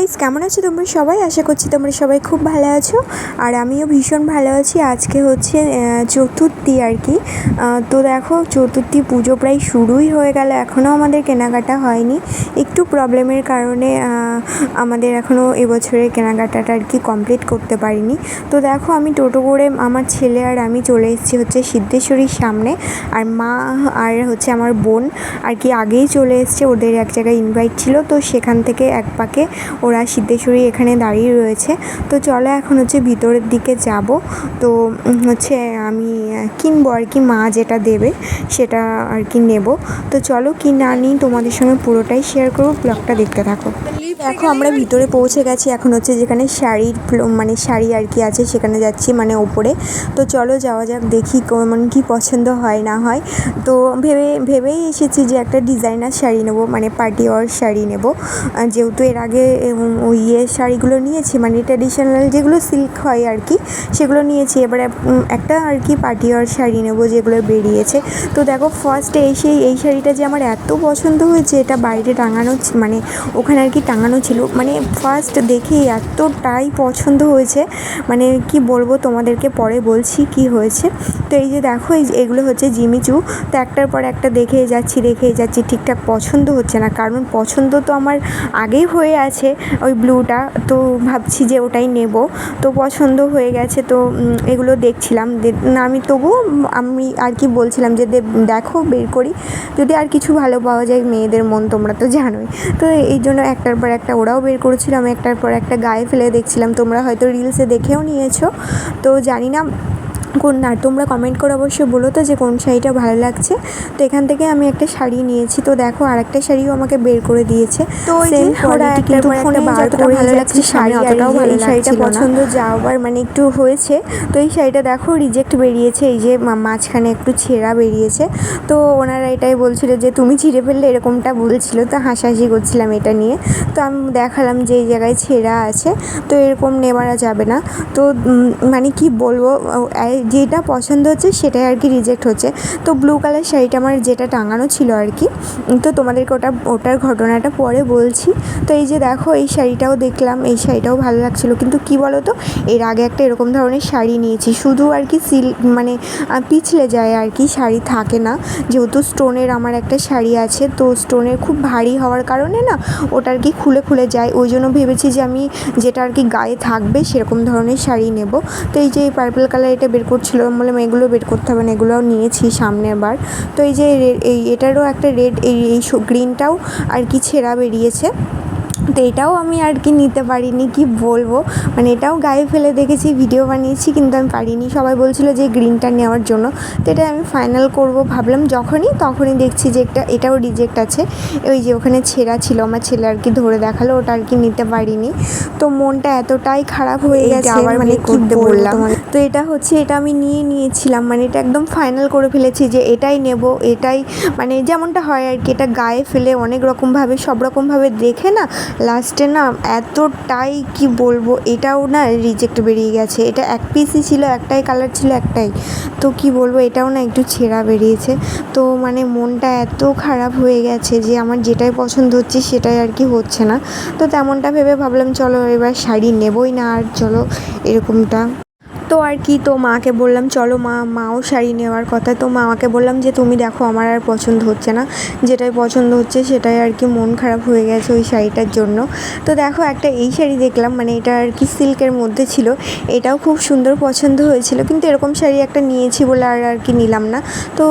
Guys কেমন আছো তোমরা সবাই? আশা করছি তোমরা সবাই খুব ভালো আছো। আর আমিও ভীষণ ভালো আছি। আজকে হচ্ছে চতুর্থী আর কি। তো দেখো, চতুর্থী পুজো প্রায় শুরুই হয়ে গেল। এখনও আমাদের কেনাকাটা হয়নি। একটু প্রবলেমের কারণে আমাদের এখনও এবছরের কেনাকাটাটা আর কি কমপ্লিট করতে পারিনি। তো দেখো, আমি টোটো করে আমার ছেলে আর আমি চলে এসেছি হচ্ছে সিদ্ধেশ্বরীর সামনে। আর মা আর হচ্ছে আমার বোন আর কি আগেই চলে এসছে। ওদের এক জায়গায় ইনভাইট ছিল। তো সেখান থেকে এক পাকে ওরা সিদ্ধেশ্বরী এখানে দাঁড়িয়ে রয়েছে। তো চলো এখন হচ্ছে ভিতরের দিকে যাব। তো হচ্ছে কিনবো আর কি, মা যেটা দেবে সেটা আর কি নেব। তো চলো কি না নিই, তোমাদের সঙ্গে পুরোটাই শেয়ার করব ব্লগটা দেখতে থাকো। দেখো, আমরা ভিতরে পৌঁছে গেছি, এখন হচ্ছে যেখানে শাড়ির মানে শাড়ি আর কি আছে, সেখানে যাচ্ছি মানে ওপরে। তো চলো যাওয়া যাক, দেখি কেমন কি পছন্দ হয়, না হয়। তো ভেবে, ভেবেই এসেছি যে একটা ডিজাইনার শাড়ি নেব মানে পার্টি ওয়ার শাড়ি নেব। যেহেতু এর আগে ওই ইয়ে শাড়িগুলো নিয়েছি মানে ট্র্যাডিশনাল যেগুলো সিল্ক হয় আর কি, সেগুলো নিয়েছি। এবারে একটা আর কি পার্টি ওয়ার শাড়ি নেব যেগুলো বেরিয়েছে। তো দেখো ফার্স্টে এসেই এই শাড়িটা যে আমার এত পছন্দ হয়েছে, এটা বাইরে টাঙানো মানে ওখানে আর কি টাঙানো ছিল। মানে ফার্স্ট দেখেই এতটাই পছন্দ হয়েছে। মানে কি বলব তোমাদেরকে পরে বলছি কি হয়েছে। তো এই যে দেখো, এই এগুলো হচ্ছে জিমিচু তো একটার পর একটা দেখেই যাচ্ছি দেখেই যাচ্ছি, ঠিকঠাক পছন্দ হচ্ছে না। কারণ পছন্দ তো আমার আগেই হয়ে আছে ওই ব্লুটা। তো ভাবছি যে ওটাই নেব। তো পছন্দ হয়ে গেছে। তো এগুলো দেখছিলাম। না আমি তবুও উম, আমি আর কি বলছিলাম যে দেখো বের করি। যদি আর কিছু ভালো পাওয়া যায় মেয়েদের মন তোমরা তো জানোই। তো এই জন্য একটার পর একটা ওরাও বের করেছিল। আমি একটার পর একটা গায়ে ফেলে দেখছিলাম। তোমরা হয়তো রিলসে দেখেও নিয়েছো। তো জানি না কোন না তোমরা কমেন্ট করে অবশ্যই বলো তো যে কোন শাড়িটা ভালো লাগছে। তো এখান থেকে আমি একটা শাড়ি নিয়েছি। তো দেখো আরেকটা শাড়িও আমাকে বের করে দিয়েছে। তো ওই যে Same ওরা কিন্তু কিন্তু ফোনে ফোনে বার করে ভালো লাগছে শাড়ি অতটাও ভালো শাড়িটা। পছন্দ যাওয়ার মানে একটু হয়েছে। তো এই শাড়িটা দেখো রিজেক্ট বেরিয়েছে। এই যে মাঝখানে একটু ছেঁড়া বেরিয়েছে। তো ওনারা এটাই বলছিল যে তুমি ছিঁড়ে ফেললে এরকমটা বলছিল। তো হাসাহাসি করছিলাম এটা নিয়ে। তো আমি দেখালাম যে এই জায়গায় ছেঁড়া আছে। তো এরকম নেওয়া যাবে না। তো মানে কি বলব যেটা পছন্দ হচ্ছে সেটাই আর কি রিজেক্ট হচ্ছে। তো ব্লু কালার শাড়িটা আমার যেটা টাঙানো ছিল আর কি তো তোমাদেরকে ওটা, ওটার ঘটনাটা পরে বলছি। তো এই যে দেখো, এই শাড়িটাও দেখলাম, এই শাড়িটাও ভালো লাগছিল। কিন্তু কি বলো তো এর আগে একটা এরকম ধরনের শাড়ি নিয়েছি, শুধু আর কি সিল মানে পিছলে যায় আর কি, শাড়ি থাকে না। যেহেতু স্টোনের আমার একটা শাড়ি আছে, তো স্টোনের খুব ভারী হওয়ার কারণে না, ওটা আর কি খুলে খুলে যায়। ওই জন্য ভেবেছি যে আমি যেটা আর কি গায়ে থাকবে সেরকম ধরনের শাড়ি নেব। তো এই যে এই পার্পল কালার এটা বের আমি বললাম, এগুলো বের করতে হবে না, এগুলোও নিয়েছি সামনের বার। তো এই যে এই এটারও একটা রেড, এই এই গ্রিনটাও আর কি ছেঁড়া বেরিয়েছে। তো এটাও আমি আর কি নিতে পারিনি কি বলব? মানে এটাও গায়ে ফেলে দেখেছি ভিডিও বানিয়েছি কিন্তু আমি পারিনি। সবাই বলছিল যে গ্রিনটা নেওয়ার জন্য। তো এটা আমি ফাইনাল করব ভাবলাম যখনই তখনই দেখছি যে একটা এটাও রিজেক্ট আছে। ওই যে ওখানে ছেঁড়া ছিল আমার ছেলে আর কি ধরে দেখাল ওটা আর কি নিতে পারিনি। তো মনটা এতটাই খারাপ হয়ে গেছে আবার মানে করতে বললাম? বললাম। তো এটা হচ্ছে এটা আমি নিয়ে নিয়েছিলাম মানে এটা একদম ফাইনাল করে ফেলেছি যে এটাই নেব এটাই মানে যেমনটা হয় আর কি এটা গায়ে ফেলে অনেক রকমভাবে সব রকমভাবে দেখে না লাস্টে না এতটাই, কি বলব, এটাও না রিজেক্ট বেরিয়ে গেছে। এটা এক পিসই ছিল, একটাই কালার ছিল, একটাই। তো কি বলব, এটাও না একটু ছেঁড়া বেরিয়েছে। তো মানে মনটা এত খারাপ হয়ে গেছে যে আমার যেটাই পছন্দ হচ্ছে সেটাই আর কি হচ্ছে না। তো তেমনটা ভেবে ভাবলাম, চলো এবার শাড়ি নেবই না আর চলো এরকমটা তো আর কি, তো মাকে বললাম, চলো মা, মাও শাড়ি নেওয়ার কথা। তো মাকে বললাম যে, তুমি দেখো, আমার আর পছন্দ হচ্ছে না। যেটাই পছন্দ হচ্ছে, সেটাই আর কি মন খারাপ হয়ে গেছে ওই শাড়িটার জন্য। তো দেখো, একটা এই শাড়ি দেখলাম মানে এটা আর কি সিল্কের মধ্যে ছিল। এটাও খুব সুন্দর পছন্দ হয়েছিল, কিন্তু এরকম শাড়ি একটা নিয়েছি বলে আর আর কি নিলাম না। তো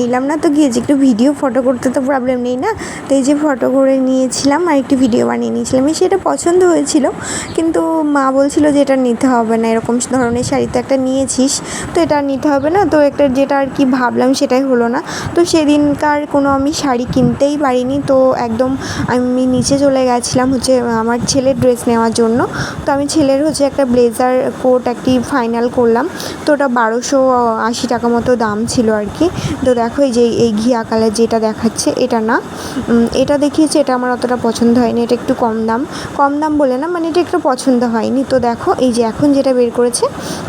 নিলাম না, তো গিয়েছি একটু ভিডিও ফটো করতে তো প্রবলেম নেই না? তো এই যে ফটো করে নিয়েছিলাম, আর একটু ভিডিও বানিয়ে নিয়েছিলাম। এই সেটা পছন্দ হয়েছিল, কিন্তু মা বলছিল যে, এটা নিতে হবে না। এরকম ধরনের শাড়ি তো একটা নিয়েছিস, তো এটা নিতে হবে না। তো একটা যেটা আর কি ভাবলাম সেটাই হলো না। তো সেদিনকার কোনো আমি শাড়ি কিনতেই পারিনি, তো একদম আমি নিচে চলে গেছিলাম হচ্ছে আমার ছেলের ড্রেস নেওয়ার জন্য। তো আমি ছেলের হচ্ছে একটা ব্লেজার কোট একটি ফাইনাল করলাম। তো ওটা বারোশো আশি টাকা মতো দাম ছিল আর কি। তো দেখো এই যে এই ঘিয়া কালার যেটা দেখাচ্ছে, এটা না। এটা দেখিয়েছে, এটা আমার অতটা পছন্দ হয়নি, এটা একটু কম দাম। কম দাম বলে না মানে এটা একটু পছন্দ হয়নি। তো দেখো এই যে এখন যেটা বের করেছে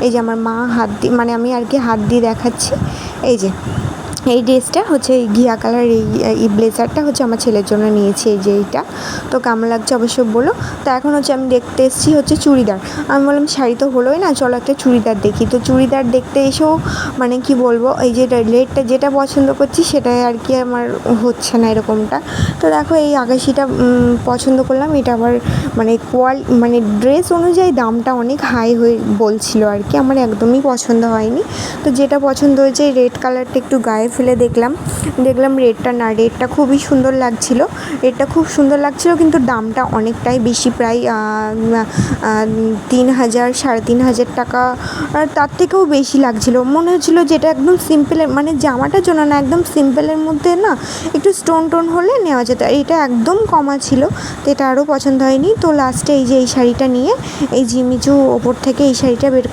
এই যে আমার মা হাত দিয়ে মানে আমি আর কি হাত দিয়ে দেখাচ্ছি। এই যে। এই ড্রেসটা হচ্ছে এই ঘিয়া কালার এই এই ব্লেজারটা হচ্ছে আমার ছেলের জন্য নিয়েছি এই যে এইটা। তো কেমন লাগছে অবশ্য বলো। তো এখন হচ্ছে আমি দেখতে এসেছি হচ্ছে চুড়িদার। আমি বললাম, শাড়ি তো হলোই না, চলো একটা চুড়িদার দেখি। তো চুড়িদার দেখতে এসেও মানে কি বলব, এই যে রেটটা যেটা পছন্দ করছি সেটাই আর কি আমার হচ্ছে না এরকমটা। তো দেখো এই আকাশিটা পছন্দ করলাম। এটা আবার মানে কোয়াল মানে ড্রেস অনুযায়ী দামটা অনেক হাই হয়ে বলছিল আর কি। আমার একদমই পছন্দ হয়নি। তো যেটা পছন্দ হয়েছে রেড কালারটা একটু গায়ে ফেলে দেখলাম। দেখলাম রেডটা না রেডটা খুবই সুন্দর লাগছিল। রেডটা খুব সুন্দর লাগছিল কিন্তু দামটা অনেকটাই বেশি। প্রায় তিন হাজার, সাড়ে তিন হাজার টাকা তার থেকেও বেশি লাগছিল। মনে হচ্ছিল যেটা একদম সিম্পলের মানে জামাটার জন্য না, একদম সিম্পলের মধ্যে না, একটু স্টোন টোন হলে নেওয়া যেত। আর এটা একদম কমা ছিল, তো এটা আরও পছন্দ হয়নি। তো লাস্টে এই যে এই শাড়িটা নিয়ে, এই জিমিচু ওপর থেকে এই শাড়িটা বের